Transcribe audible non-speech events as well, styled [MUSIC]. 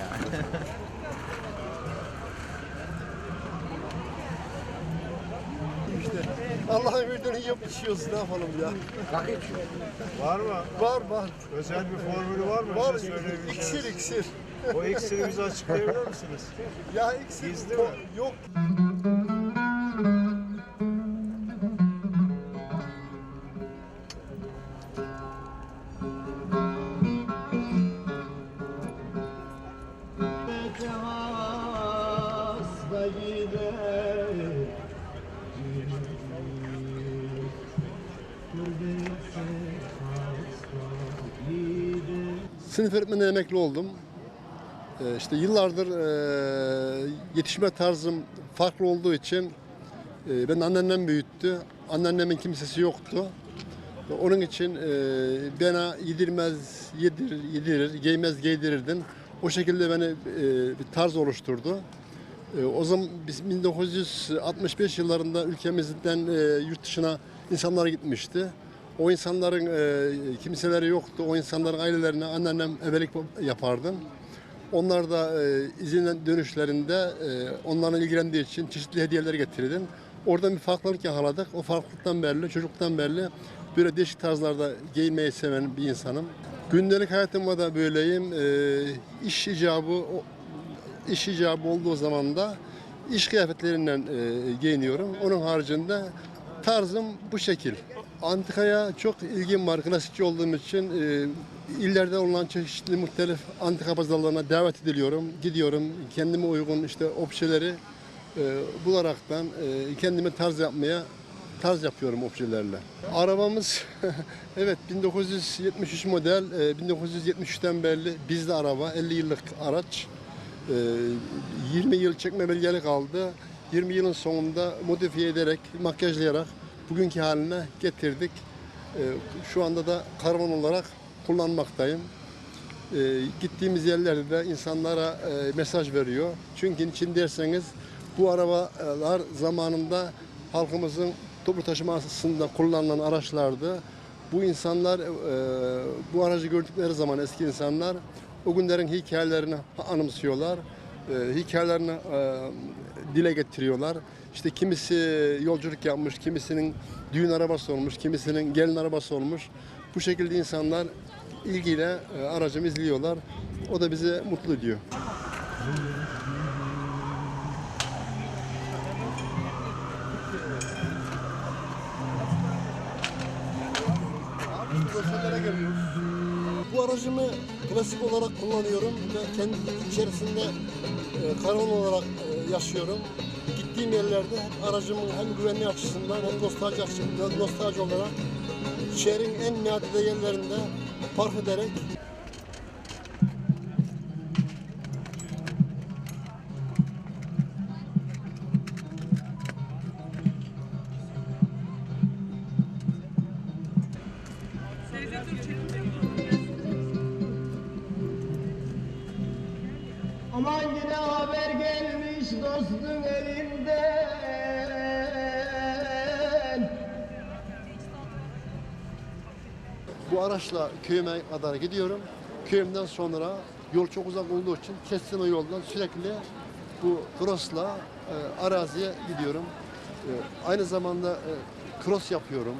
yani. İşte [LAUGHS] Allah'ın yiyip içiyoruz ne yapalım ya. Var mı? Var var. Özel bir formülü var mı? Var Bize söyleyebileceğiniz? iksir iksir. O iksiri bize açıklayabilir misiniz? Ya iksir Gizli mi? yok. Sınıf öğretmeni emekli oldum. Ee, işte yıllardır e, yetişme tarzım farklı olduğu için e, ben anneannem büyüttü. Anneannemin kimsesi yoktu. Onun için e, bana yedirmez yedir, yedirir, giymez giydirirdim. O şekilde beni e, bir tarz oluşturdu. E, o zaman biz 1965 yıllarında ülkemizden e, yurt dışına insanlar gitmişti. O insanların e, kimseleri yoktu. O insanların ailelerine anneannem ebelik yapardım. Onlar da e, dönüşlerinde e, onlarla ilgilendiği için çeşitli hediyeler getirdim. Oradan bir farklılık yakaladık. O farklılıktan belli, çocuktan belli böyle değişik tarzlarda giyinmeyi seven bir insanım. Gündelik hayatımda da böyleyim. E, iş icabı iş icabı olduğu zaman da iş kıyafetlerinden e, giyiniyorum. Onun haricinde tarzım bu şekil. Antikaya çok ilgim var. Klasikçi olduğum için e, illerde olan çeşitli muhtelif antika pazarlarına davet ediliyorum. Gidiyorum. Kendime uygun işte objeleri e, bularaktan e, kendime tarz yapmaya tarz yapıyorum objelerle. Arabamız [LAUGHS] evet 1973 model, e, 1973'ten belli bizde araba, 50 yıllık araç. E, 20 yıl çekme belgeli kaldı. 20 yılın sonunda modifiye ederek, makyajlayarak bugünkü haline getirdik. E, Şu anda da karavan olarak kullanmaktayım. E, Gittiğimiz yerlerde de insanlara e, mesaj veriyor. Çünkü niçin derseniz bu arabalar zamanında halkımızın toplu taşımasında kullanılan araçlardı. Bu insanlar e, bu aracı gördükleri zaman eski insanlar o günlerin hikayelerini anımsıyorlar. E, hikayelerini e, dile getiriyorlar. İşte kimisi yolculuk yapmış, kimisinin düğün arabası olmuş, kimisinin gelin arabası olmuş. Bu şekilde insanlar ilgiyle e, aracımı izliyorlar. O da bizi mutlu ediyor. Bu aracımı klasik olarak kullanıyorum ve kendi içerisinde e, karavan olarak e, yaşıyorum. Gittiğim yerlerde hep aracımın hem güvenliği açısından hem nostalji açısından nostalji olarak şehrin en nadide yerlerinde park ederek Aman yine haber gelmiş dostun elinden Bu araçla köyüme kadar gidiyorum. Köyümden sonra yol çok uzak olduğu için kestin o yoldan sürekli bu cross'la e, araziye gidiyorum. E, aynı zamanda e, cross yapıyorum.